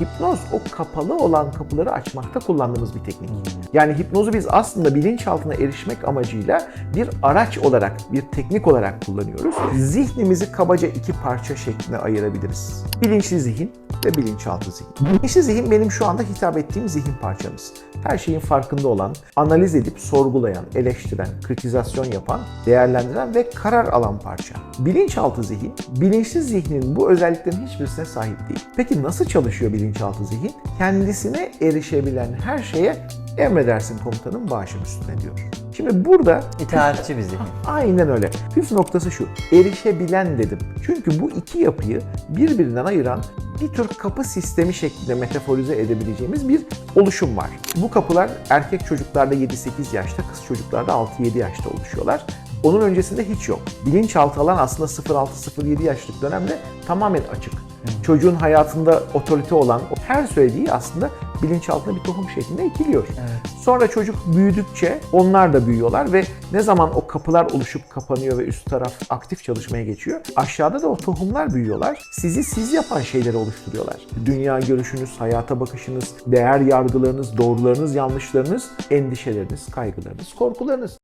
Hipnoz o kapalı olan kapıları açmakta kullandığımız bir teknik. Yani hipnozu biz aslında bilinçaltına erişmek amacıyla bir araç olarak, bir teknik olarak kullanıyoruz. Zihnimizi kabaca iki parça şeklinde ayırabiliriz. Bilinçli zihin ve bilinçaltı zihin. Bilinçli zihin benim şu anda hitap ettiğim zihin parçamız. Her şeyin farkında olan, analiz edip sorgulayan, eleştiren, kritizasyon yapan, değerlendiren ve karar alan parça. Bilinçaltı zihin, bilinçli zihnin bu özelliklerin hiçbirisine sahip değil. Peki nasıl çalışıyor bilinçaltı zihin? Kendisine erişebilen her şeye emredersin komutanım başım üstüne diyor. Şimdi burada İtaatçi bir zihin. Aynen öyle. Püf noktası şu. Erişebilen dedim. Çünkü bu iki yapıyı birbirinden ayıran bir tür kapı sistemi şeklinde metaforize edebileceğimiz bir oluşum var. Bu kapılar erkek çocuklarda 7-8 yaşta, kız çocuklarda 6-7 yaşta oluşuyorlar. Onun öncesinde hiç yok. Bilinçaltı alan aslında 0-6-0-7 yaşlık dönemde tamamen açık. Çocuğun hayatında otorite olan her söylediği aslında bilinçaltına bir tohum şeklinde ekiliyor. Sonra çocuk büyüdükçe onlar da büyüyorlar ve ne zaman o kapılar oluşup kapanıyor ve üst taraf aktif çalışmaya geçiyor, aşağıda da o tohumlar büyüyorlar. Sizi siz yapan şeyleri oluşturuyorlar. Dünya görüşünüz, hayata bakışınız, değer yargılarınız, doğrularınız, yanlışlarınız, endişeleriniz, kaygılarınız, korkularınız.